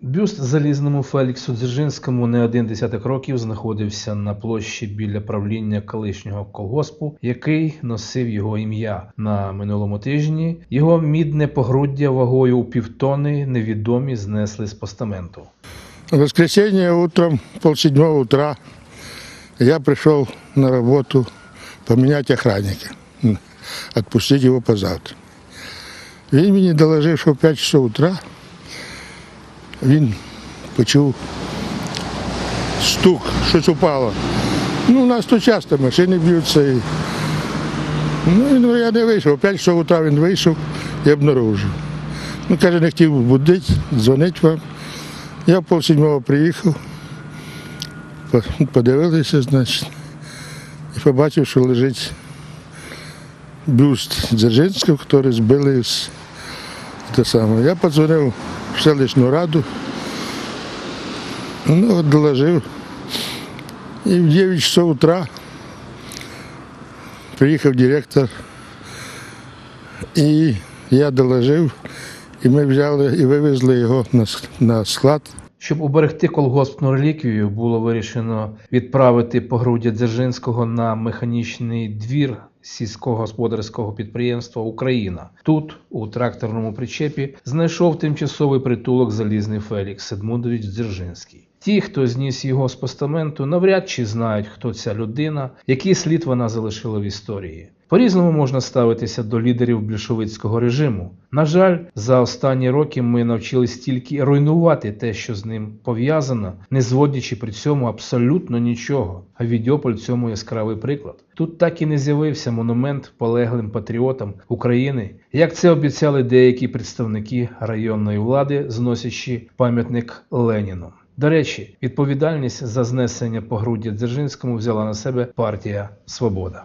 Бюст залізному Феліксу Дзержинському не один десяток років знаходився на площі біля правління колишнього колгоспу, який носив його ім'я. На минулому тижні його мідне погруддя вагою у півтони невідомі знесли з постаменту. Воскресенье утром, полседьмого утра, я пришел на работу поменять охранника, м, отпустить его позавтра. Він мені доложив, що в 5 часов утра він почув стук, щось упало. Ну, у нас тут часто машини б'ються. І... Ну, я не вийшов. В 5 часов утра він вийшов і обнаружив. Ну, каже, не хотів будити, дзвонити вам. Я в полседьмого приїхав, подивилися, значить, і побачив, що лежить бюст Дзержинського, який збили з те саме. Я подзвонив в селищну раду, ну, от доложив. І в 9 часов утра приїхав директор, і я доложив, і ми взяли і вивезли його на, склад. Щоб уберегти колгоспну реліквію, було вирішено відправити погруддя Дзержинського на механічний двір сільськогосподарського підприємства Україна. Тут, у тракторному причепі, знайшов тимчасовий притулок залізний Фелікс Едмундович Дзержинський. Ті, хто зніс його з постаменту, навряд чи знають, хто ця людина, який слід вона залишила в історії. По-різному можна ставитися до лідерів більшовицького режиму. На жаль, за останні роки ми навчились тільки руйнувати те, що з ним пов'язано, не зводячи при цьому абсолютно нічого. А Відьополь цьому яскравий приклад. Тут так і не з'явився монумент полеглим патріотам України, як це обіцяли деякі представники районної влади, зносячи пам'ятник Леніну. До речі, відповідальність за знесення по груді Дзержинському взяла на себе партія Свобода.